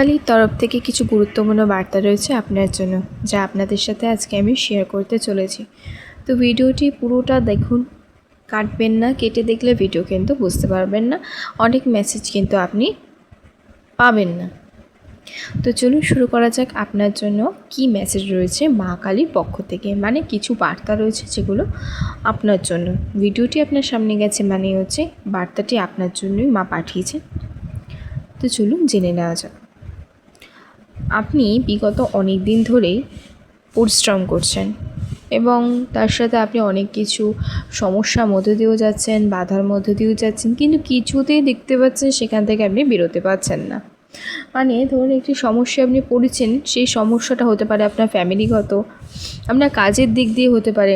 কালীর তরফ থেকে কিছু গুরুত্বপূর্ণ বার্তা রয়েছে আপনার জন্য, যা আপনাদের সাথে আজকে আমি শেয়ার করতে চলেছি। তো ভিডিওটি পুরোটা দেখুন। কাটবেন না, কেটে দেখলে ভিডিও কিন্তু বুঝতে পারবেন না। অনেক মেসেজ কিন্তু আপনি পাবেন না। তো চলুন শুরু করা যাক আপনার জন্য কি মেসেজ রয়েছে মা কালীর পক্ষ থেকে মানে কিছু বার্তা রয়েছে যেগুলো আপনার জন্য। ভিডিওটি আপনার সামনে গেছে মানে হচ্ছে বার্তাটি আপনার জন্যই মা পাঠিয়েছে তো চলুন জেনে নেওয়া যাক। আপনি বিগত অনেক দিন ধরেই পরিশ্রম করছেন এবং তার সাথে আপনি অনেক কিছু সমস্যার মধ্যে দিয়েও যাচ্ছেন, বাধার মধ্যে দিয়েও যাচ্ছেন, কিন্তু কিছুতেই দেখতে পাচ্ছেন সেখান থেকে আপনি বেরোতে পারছেন না। মানে ধরুন একটি সমস্যায় আপনি পড়েছেন, সেই সমস্যাটা হতে পারে আপনার ফ্যামিলিগত, আপনার কাজের দিক দিয়ে হতে পারে,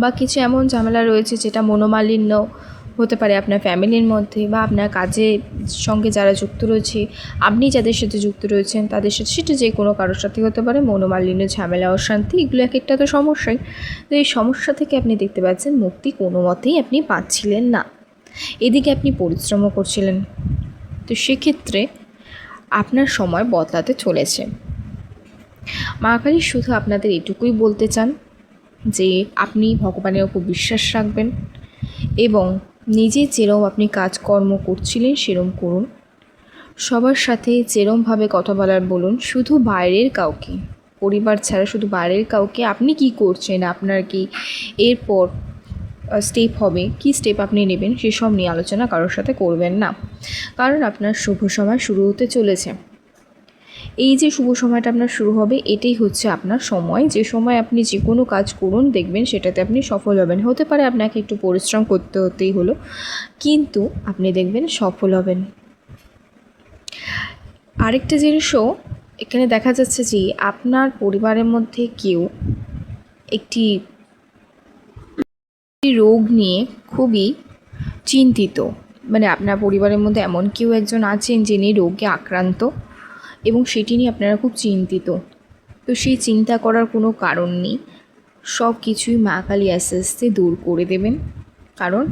বা কিছু এমন ঝামেলা রয়েছে যেটা মনোমালিন্য হতে পারে আপনার ফ্যামিলির মধ্যে বা আপনার কাজের সঙ্গে যারা যুক্ত রয়েছে, আপনি যাদের সাথে যুক্ত রয়েছেন তাদের সাথে, সেটা যে কোনো কারোর সাথে হতে পারে, মনোমালিন্য, ঝামেলা, অশান্তি, এগুলো এক একটা তো সমস্যাই। তো এই সমস্যা থেকে আপনি দেখতে পাচ্ছেন মুক্তি কোনো মতেই আপনি পাচ্ছিলেন না। এদিকে আপনি পরিশ্রমও করছিলেন। তো সেক্ষেত্রে আপনার সময় বদলাতে চলেছে। মা কালী শুধু আপনাদের এটুকুই বলতে চান যে আপনি ভগবানের ওপর বিশ্বাস রাখবেন এবং নিজে যেরম আপনি কাজকর্ম করছিলেন, সেরম করুন। সবার সাথে যেরমভাবে কথা বলার বলুন, শুধু বাইরের কাউকে। পরিবার ছাড়া শুধু বাইরের কাউকে। আপনি কি করছেন? আপনার কি এরপর স্টেপ হবে? কি স্টেপ আপনি নেবেন? সেসব নিয়ে আলোচনা কারোর সাথে করবেন না। কারণ আপনার শুভ সময় শুরু হতে চলেছে। এই যে শুভ সময়টা আপনার শুরু হবে, এটাই হচ্ছে আপনার সময়। যে সময় আপনি যে কোনো কাজ করুন, দেখবেন সেটাতে আপনি সফল হবেন। হতে পারে আপনাকে একটু পরিশ্রম করতে হতেই হলো, কিন্তু আপনি দেখবেন সফল হবেন। আরেকটা জিনিসও এখানে দেখা যাচ্ছে যে আপনার পরিবারের মধ্যে কেউ একটি রোগ নিয়ে খুবই চিন্তিত। মানে আপনার পরিবারের মধ্যে এমন কেউ একজন আছেন যিনি রোগে আক্রান্ত। এবং সেটি নিয়ে আপনারা খুব চিন্তিত। তো সেই চিন্তা করার কোনো কারণ নেই। সব কিছুই মা কালী আস্তে আস্তে দূর করে দেবেন। কারণ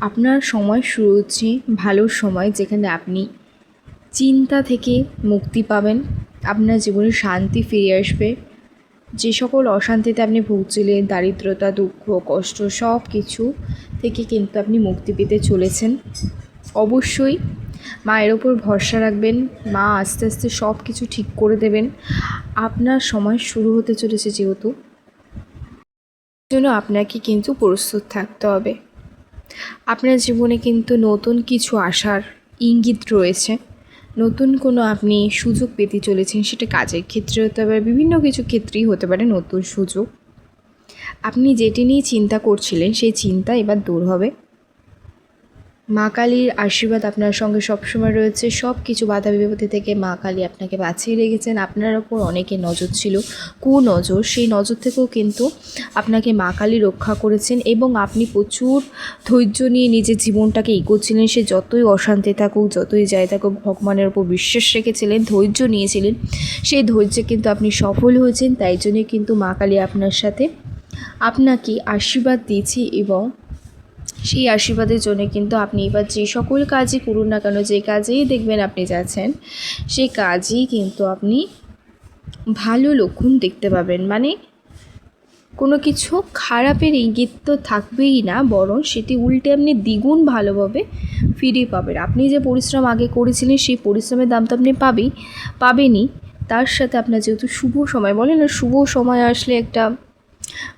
আপনার সময় শুরু হচ্ছে ভালো সময় যেখানে আপনি চিন্তা থেকে মুক্তি পাবেন, আপনার জীবনে শান্তি ফিরে আসবে। যে সকল অশান্তিতে আপনি ভুগছিলেন, দারিদ্রতা, দুঃখ, কষ্ট, সব কিছু থেকে কিন্তু আপনি মুক্তি পেতে চলেছেন। অবশ্যই মায়ের ওপর ভরসা রাখবেন। মা আস্তে আস্তে সব কিছু ঠিক করে দেবেন। আপনার সময় শুরু হতে চলেছে যেহেতু। জন্য আপনাকে কিন্তু প্রস্তুত থাকতে হবে। আপনার জীবনে কিন্তু নতুন কিছু আসার ইঙ্গিত রয়েছে। নতুন কোনো আপনি সুযোগ পেতে চলেছেন সেটা কাজের ক্ষেত্রে হতে পারে, বিভিন্ন কিছু ক্ষেত্রেই হতে পারে নতুন সুযোগ। আপনি যেটি নিয়ে চিন্তা করছিলেন সেই চিন্তা এবার দূর হবে। মা কালীর আশীর্বাদ আপনার সঙ্গে সবসময় রয়েছে। সব কিছু বাধা বিপত্তি থেকে মা কালী আপনাকে বাঁচিয়ে রেখেছেন। আপনার ওপর অনেকে নজর ছিল কু নজর সেই নজর থেকেও কিন্তু আপনাকে মা কালী রক্ষা করেছেন এবং আপনি প্রচুর ধৈর্য নিয়ে নিজের জীবনটাকে এগোচ্ছিলেন। সে যতই অশান্তি থাকুক, যতই যাই থাকুক, ভগবানের ওপর বিশ্বাস রেখেছিলেন, ধৈর্য নিয়েছিলেন। সেই ধৈর্যে কিন্তু আপনি সফল হয়েছেন। তাই জন্যে কিন্তু মা কালী আপনার সাথে আপনাকে আশীর্বাদ দিয়েছি এবং সেই আশীর্বাদের জন্য কিন্তু আপনি এবার যে সকল কাজই করুন না কেন, যে কাজেই দেখবেন আপনি যাচ্ছেন, সেই কাজেই কিন্তু আপনি ভালো লক্ষণ দেখতে পাবেন। মানে কোনো কিছু খারাপের ইঙ্গিত তো থাকবেই না, বরং সেটি উল্টে আপনি দ্বিগুণ ভালোভাবে ফিরে পাবেন। আপনি যে পরিশ্রম আগে করেছিলেন, সেই পরিশ্রমের দাম তো আপনি পাবেই, পাবেনই। তার সাথে আপনার যেহেতু শুভ সময়, বলেন না, শুভ সময় আসলে একটা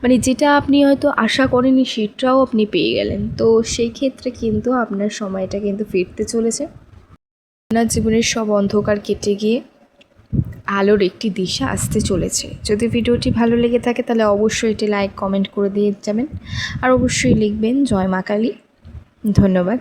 মানে যেটা আপনি হয়তো আশা করেননি, সেটাও আপনি পেয়ে গেলেন। তো সেই ক্ষেত্রে কিন্তু আপনার সময়টা কিন্তু ফিরতে চলেছে। আপনার জীবনের সব অন্ধকার কেটে গিয়ে আলোর একটি দিশা আসতে চলেছে। যদি ভিডিওটি ভালো লেগে থাকে, তাহলে অবশ্যই এটি লাইক, কমেন্ট করে দিয়ে যাবেন। আর অবশ্যই লিখবেন জয় মা কালী। ধন্যবাদ।